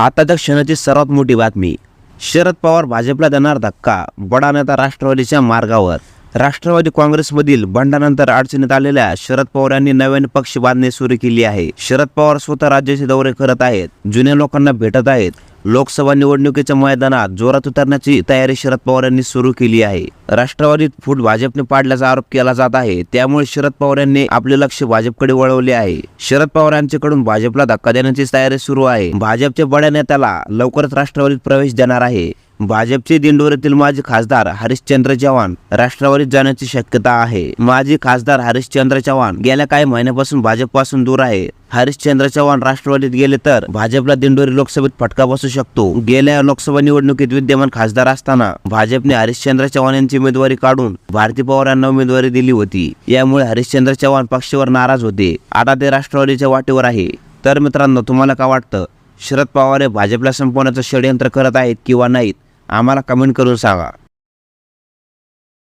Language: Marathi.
आताच्या क्षणाची सर्वात मोठी बातमी. शरद पवार भाजपला देणार धक्का बडा नेता राष्ट्रवादीच्या मार्गावर. राष्ट्रवादी काँग्रेसमधील बंडानंतर अडचणीत आलेल्या शरद पवार यांनी नव्याने पक्ष बांधणी सुरू केली आहे. शरद पवार स्वतः राज्याचे दौरे करत आहेत जुन्या लोकांना भेटत आहेत. लोकसभा निवडणुकीच्या मैदानात जोरात उतरण्याची तयारी शरद पवार यांनी सुरू केली आहे. राष्ट्रवादीत फूट भाजपने पाडल्याचा आरोप केला जात आहे. त्यामुळे शरद पवार यांनी आपले लक्ष भाजपकडे वळवले आहे. शरद पवार यांच्याकडून भाजपला धक्का देण्याची तयारी सुरू आहे. भाजपच्या बड्या नेत्याला लवकरच राष्ट्रवादीत प्रवेश देणार आहे. भाजपचे दिंडोरीतील माजी खासदार हरिश्चंद्र चव्हाण राष्ट्रवादीत जाण्याची शक्यता आहे. माजी खासदार हरिश्चंद्र चव्हाण गेल्या काही महिन्यापासून भाजपपासून दूर आहे. हरिश्चंद्र चव्हाण राष्ट्रवादीत गेले तर भाजपला दिंडोरी लोकसभेत फटका बसू शकतो. गेल्या लोकसभा निवडणुकीत विद्यमान खासदार असताना भाजपने हरिश्चंद्र चव्हाण यांची उमेदवारी काढून भारती पवार यांना उमेदवारी दिली होती. यामुळे हरिश्चंद्र चव्हाण पक्षावर नाराज होते. आता ते राष्ट्रवादीच्या वाटेवर आहे. तर मित्रांनो तुम्हाला काय वाटतं? शरद पवार हे भाजपला संपवण्याचं षडयंत्र करत आहेत किंवा नाहीत? आम्हाला कमेंट करून सांगा.